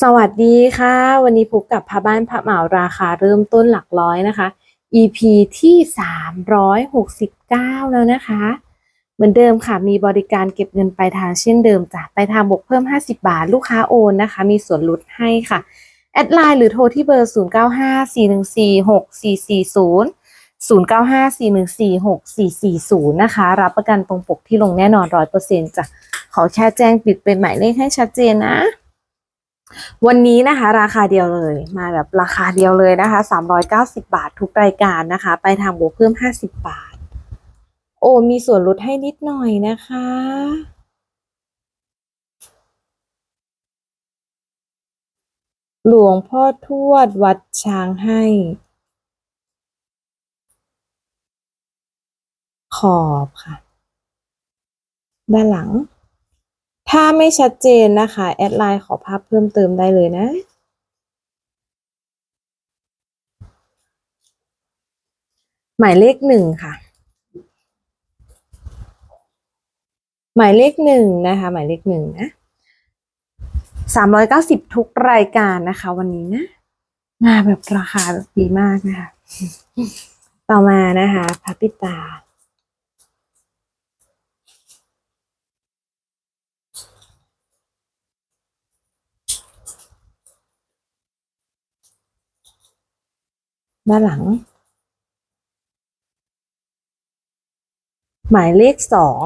สวัสดีค่ะ วันนี้พบกับผ้าบ้านผ้าเหมาราคาเริ่มต้นหลักร้อยนะคะ EP ที่ 369 แล้วนะคะ เหมือนเดิมค่ะ มีบริการเก็บเงินปลายทางเช่นเดิมจ้ะไปทางบวกเพิ่ม 50 บาท ลูกค้าโอนนะคะ มีส่วนลดให้ค่ะ แอดไลน์หรือโทรที่เบอร์ 0954146440 0954146440 นะคะ รับประกันตรงปกที่ลงแน่นอน 100%จ้ะขอแค่แจ้งปิดเป็นหมายเลขให้ชัดเจนนะ วันนี้นะคะราคาเดียวเลยมาแบบราคาเดียวเลยนะคะ390บาททุกรายการนะคะ ไปทางบวกเพิ่ม50บาท โอ้มีส่วนลดให้นิดหน่อยนะคะ หลวงพ่อทวดวัดช้างให้ ขอบค่ะ ด้านหลัง ถ้าไม่ชัดเจนนะคะ แอดไลน์ขอภาพเพิ่มเติมได้เลยนะหมายเลขหนึ่งค่ะ หมายเลขหนึ่งนะคะ หมายเลขหนึ่งนะสามร้อยเก้าสิบทุกรายการนะคะ วันนี้นะ มาแบบราคาแบบดีมากนะคะ ต่อมานะคะพระปิตา ด้านหลัง หมายเลขสอง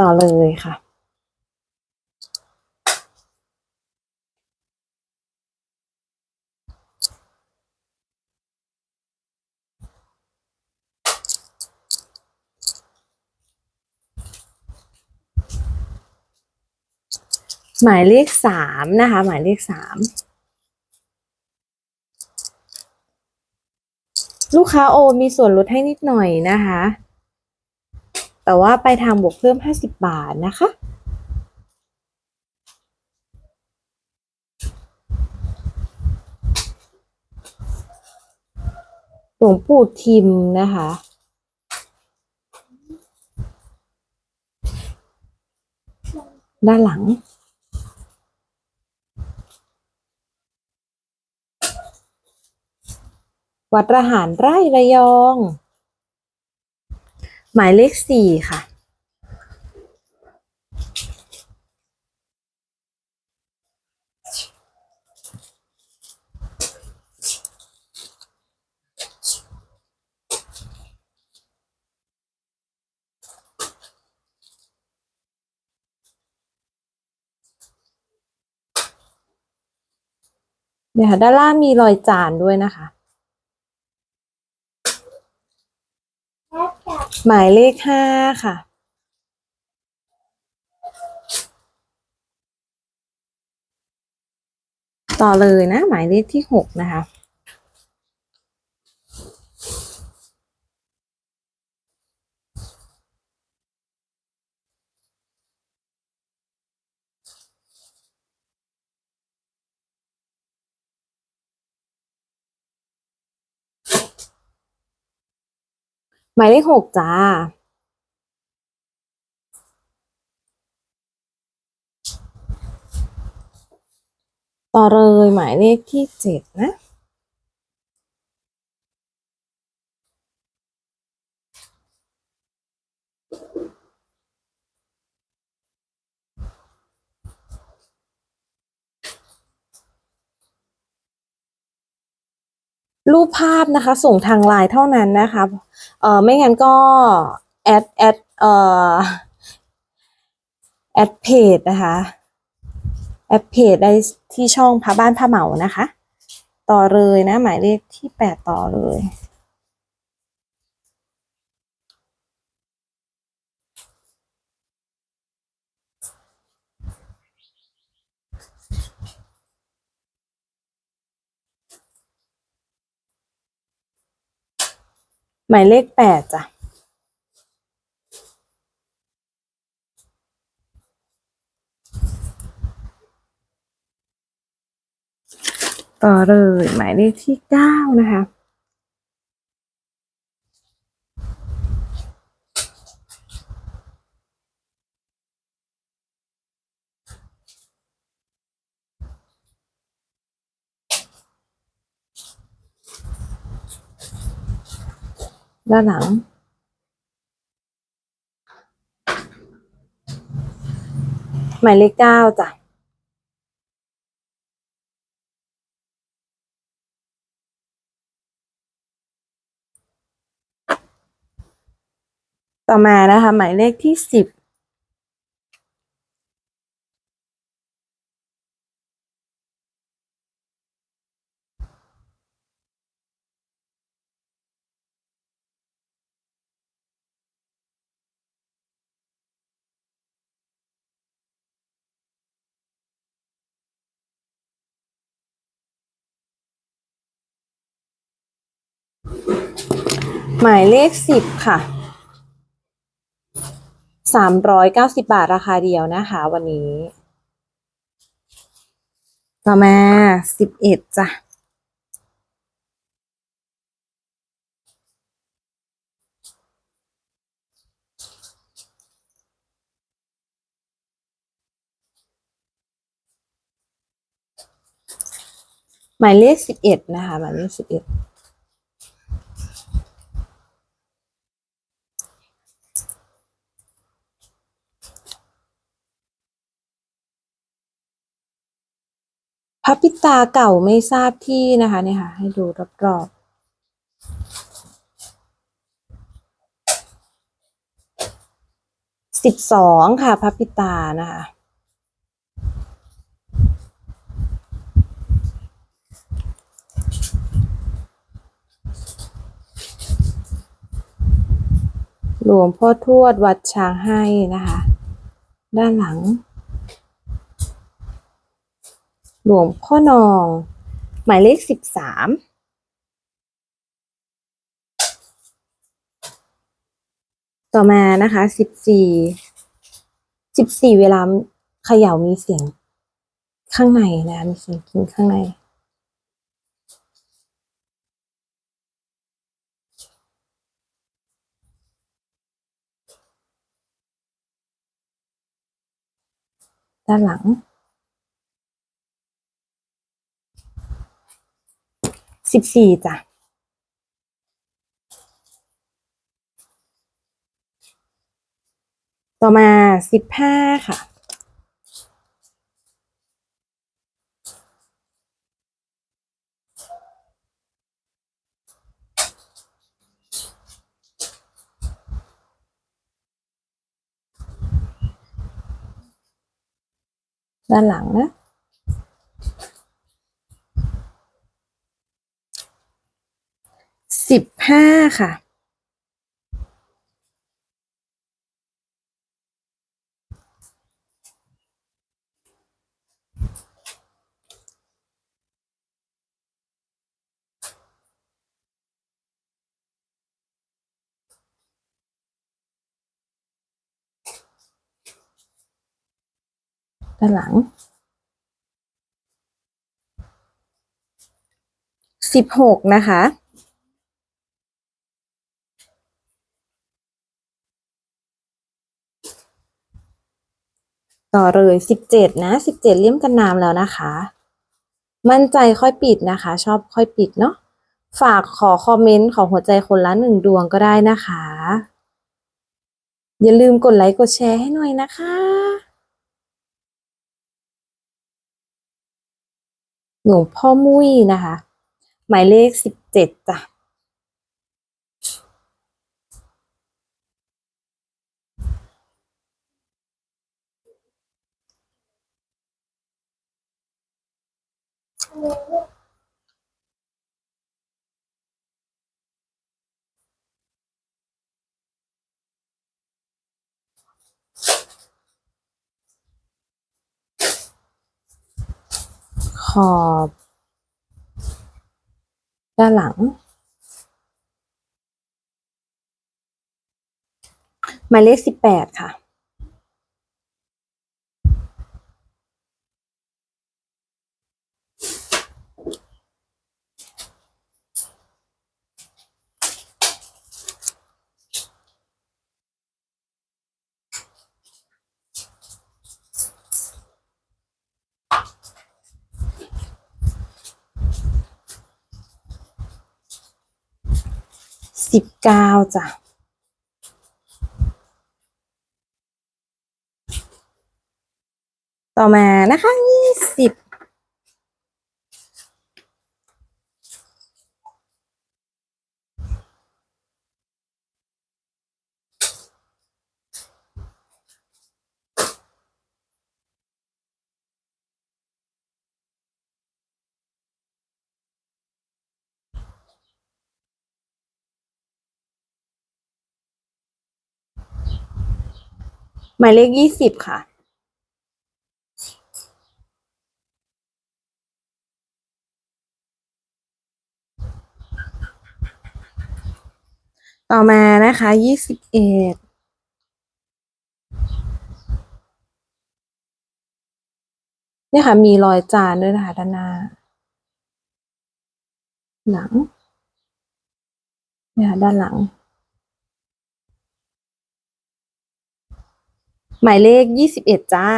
ต่อเลยค่ะ หมายเลขสามนะคะ หมายเลขสามลูกค้าโอมีส่วนลดให้นิดหน่อยนะคะ แต่ว่าไปทางบวกเพิ่ม 50 บาทนะคะ หลวงปู่ทิมนะคะ ด้านหลัง วัดระหารไร่ระยอง หมายเลขสี่ค่ะเดี๋ยวค่ะด้านล่างมีรอยจานด้วยนะคะ หมายเลขห้าค่ะ ต่อเลยนะ หมายเลขที่หกนะคะ หมายเลขหกจ้า ต่อเลยหมายเลขที่เจ็ดนะรูปภาพนะคะ ส่งทางไลน์เท่านั้นนะคะ เอ่อไม่งั้นก็แอดแอดเอ่อแอดเพจนะคะแอดเพจได้ที่ช่องพระบ้านพระเหมานะคะ ต่อเลยนะ หมายเลขที่แปดต่อเลย หมายเลขแปดจ้ะต่อเลยหมายเลขที่เก้านะคะ ด้านหลัง หมายเลขเก้าจ้ะต่อมานะคะ หมายเลขที่สิบ หมายเลขสิบค่ะสามร้อยเก้าสิบบาทราคาเดียวนะคะ วันนี้ ต่อมาสิบเอ็ดจ้ะหมายเลขสิบเอ็ดนะคะหมายเลขสิบเอ็ด พระปิตาเก่าไม่ทราบที่นะคะเนี่ยค่ะ ให้ดูรอบๆสิบสองค่ะพระปิตานะคะ หลวงพ่อทวดวัดช้างให้นะคะ ด้านหลัง ห ลวงพ่อนอง หมายเลขสิบสามต่อมานะคะสิบสี่สิบสี่เวลาเขย่ามีเสียงข้างในนะคะมีเสียงกินข้างใน ด้านหลัง สิบสี่จ้ะต่อมาสิบห้าค่ะ ด้านหลังนะ สิบห้าค่ะ ด้านหลังสิบหกนะคะ ต่อเลยสิบเจ็ดนะสิบเจ็ดเลี่ยมกันน้ำแล้วนะคะ มั่นใจค่อยปิดนะคะ ชอบค่อยปิดเนาะฝากขอคอมเมนต์ของหัวใจคนละหนึ่งดวงก็ได้นะคะ อย่าลืมกดไลค์กดแชร์ให้หน่อยนะคะ หลวงพ่อมุ้ยนะคะ หมายเลขสิบเจ็ดจ้ะ ขอบด้านหลัง หมายเลขสิบแปดค่ะ เก้าจ้ะต่อมานะคะยี่สิบ หมายเลขยี่สิบค่ะ ต่อมานะคะยี่สิบเอ็ดเนี่ยค่ะ มีรอยจานด้วยนะคะด้านหน้าหลัง เนี่ยค่ะ ด้านหลัง หมายเลขยี่สิบเอ็ดจ้า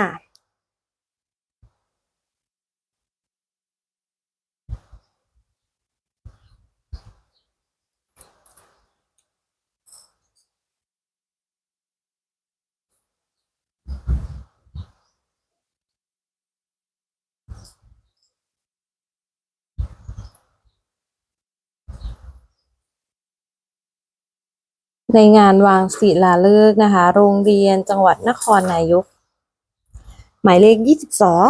ในงานวางศิลาฤกษ์นะคะ โรงเรียนจังหวัดนครนายก หมายเลขยี่สิบสอง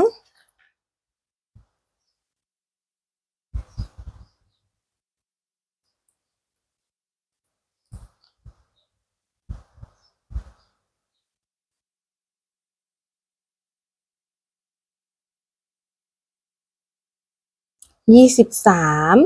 ยี่สิบสาม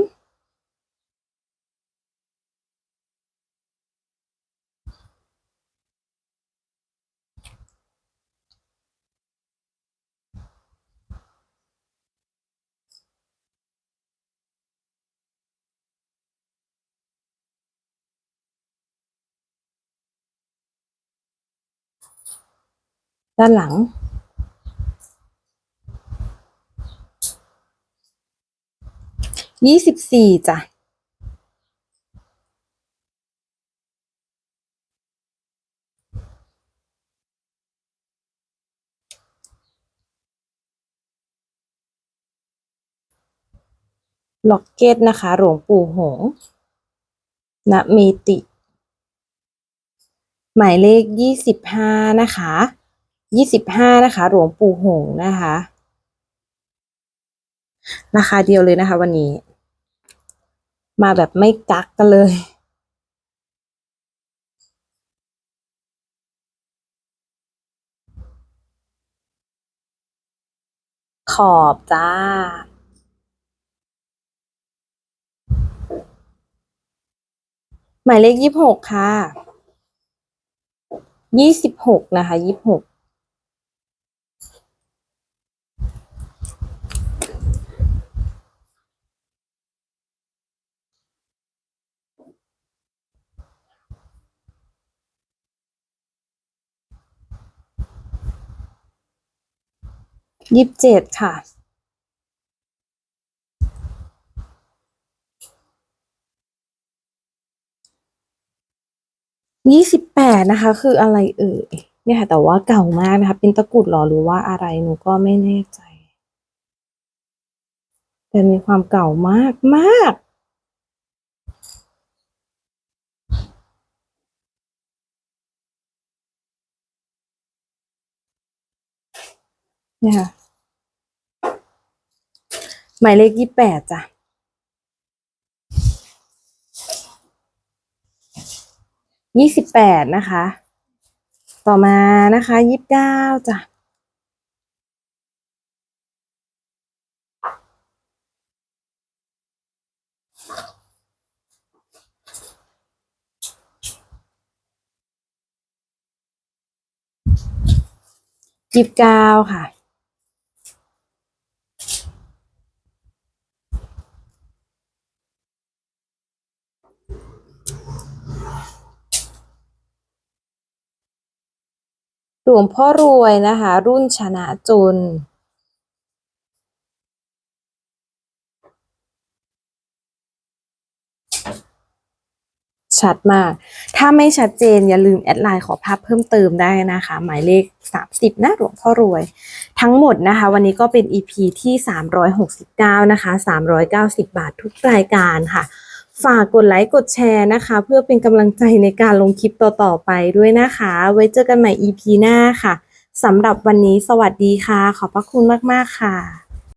ด้านหลัง ยี่สิบสี่จ้ะล็อกเก็ตนะคะ หลวงปู่หงณเมติ หมายเลขยี่สิบห้านะคะ ยี่สิบห้านะคะ หลวงปู่หงนะคะ ราคาเดียวเลยนะคะ วันนี้ มาแบบไม่กักกันเลยขอบจ้า หมายเลขยี่สิบหกค่ะยี่สิบหกนะคะยี่สิบหก ยี่สิบเจ็ดค่ะ ยี่สิบแปดนะคะ คืออะไรเอ่ยเนี่ยค่ะแต่ว่าเก่ามากนะคะ เป็นตะกรุดหรอหรือว่าอะไรหนูก็ไม่แน่ใจ แต่มีความเก่ามากมากเนี่ยค่ะ หมายเลขยี่แปดจ้ะยี่สิบแปดนะคะ ต่อมานะคะยี่สิบเก้าจ้ะยี่สิบเก้าค่ะ หลวงพ่อรวยนะคะ รุ่นชนะจุนชชัดมาก ถ้าไม่ชัดเจนอย่าลืมแอดไลน์ขอภาพเพิ่มเติมได้นะคะ หมายเลข 30 นะหลวงพ่อรวย ทั้งหมดนะคะ วันนี้ก็เป็น EP ที่ 369 นะคะ 390 บาททุกรายการค่ะ ฝากกดไลค์กดแชร์นะคะ เพื่อเป็นกำลังใจในการลงคลิปต่อๆไปด้วยนะคะ ไว้เจอกันใหม่ EP หน้าค่ะสำหรับวันนี้สวัสดีค่ะ ขอบพระคุณมากๆค่ะ